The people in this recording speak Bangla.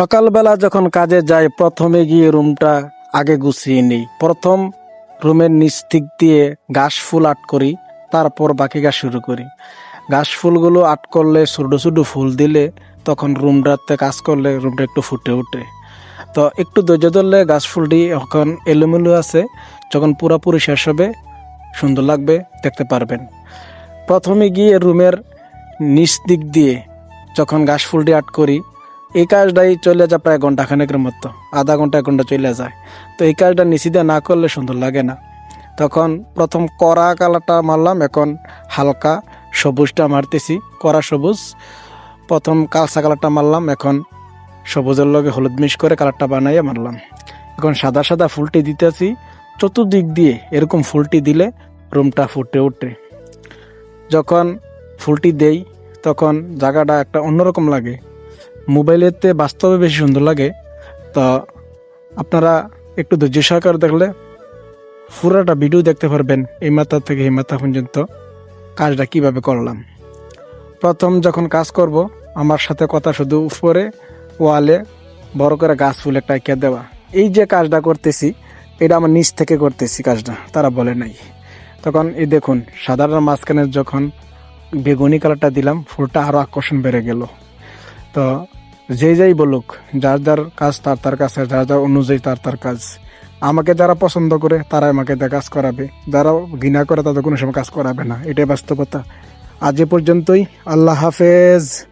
সকালবেলা যখন কাজে যাই, প্রথমে গিয়ে রুমটা আগে গুছিয়ে নিই। প্রথম রুমের নিচ দিক দিয়ে ঘাস ফুল আট করি, তারপর বাকি কাজ শুরু করি। ঘাস ফুলগুলো আট করলে ছোটো ছোটো ফুল দিলে তখন রুমটাতে কাজ করলে রুমটা একটু ফুটে ওঠে। তো একটু ধৈর্য ধরলে গাছ ফুলটি এখন এলোমেলো আছে, যখন পুরোপুরি শেষ হবে, সুন্দর লাগবে, দেখতে পারবেন। প্রথমে গিয়ে রুমের নিচ দিক দিয়ে যখন গাছ ফুলটি আট করি এই কাজটাই চলে যায় প্রায় ঘন্টাখানেকের মতো, আধা ঘণ্টা এক ঘণ্টা চলে যায়। তো এই কাজটা নিচি দিয়ে না করলে সুন্দর লাগে না। তখন প্রথম কড়া কালারটা মারলাম, এখন হালকা সবুজটা মারতেছি, কড়া সবুজ। প্রথম কালসা কালারটা মারলাম, এখন সবুজের লগে হলুদ মিশ করে কালারটা বানাইয়ে মারলাম। এখন সাদা সাদা ফুলটি দিতেছি, চতুর্দিক দিয়ে এরকম ফুলটি দিলে রুমটা ফুটে উঠে যখন ফুলটি দেই, তখন জায়গাটা একটা অন্যরকম লাগে। মোবাইলেতে বাস্তবে বেশি সুন্দর লাগে। তো আপনারা একটু ধৈর্য সহকার দেখলে পুরাটা ভিডিও দেখতে পারবেন এই মাথা থেকে এই মাথা পর্যন্ত কাজটা কীভাবে করলাম। প্রথম যখন কাজ করব, আমার সাথে কথা শুধু উপরে ওয়ালে বড় করে গাছ ফুল একটা এঁকে দেওয়া। এই যে কাজটা করতেছি, এটা আমার নিচ থেকে করতেছি কাজটা, তারা বলে নাই। তখন এই দেখুন সাধারণ মাঝখানে যখন বেগুনি কালারটা দিলাম, ফুলটা আরও আকর্ষণ বেড়ে গেল। তো যে যাই বলুক, যার যার কাজ তার তার কাছে, যার যার অনুযায়ী তার তার কাজ। আমাকে যারা পছন্দ করে তারা আমাকে কাজ করাবে। যারা ঘৃণা করে, তাদের কোনো সময় কাজ করাবে না। এটাই বাস্তবতা। আজ এ পর্যন্তই। আল্লাহ হাফেজ।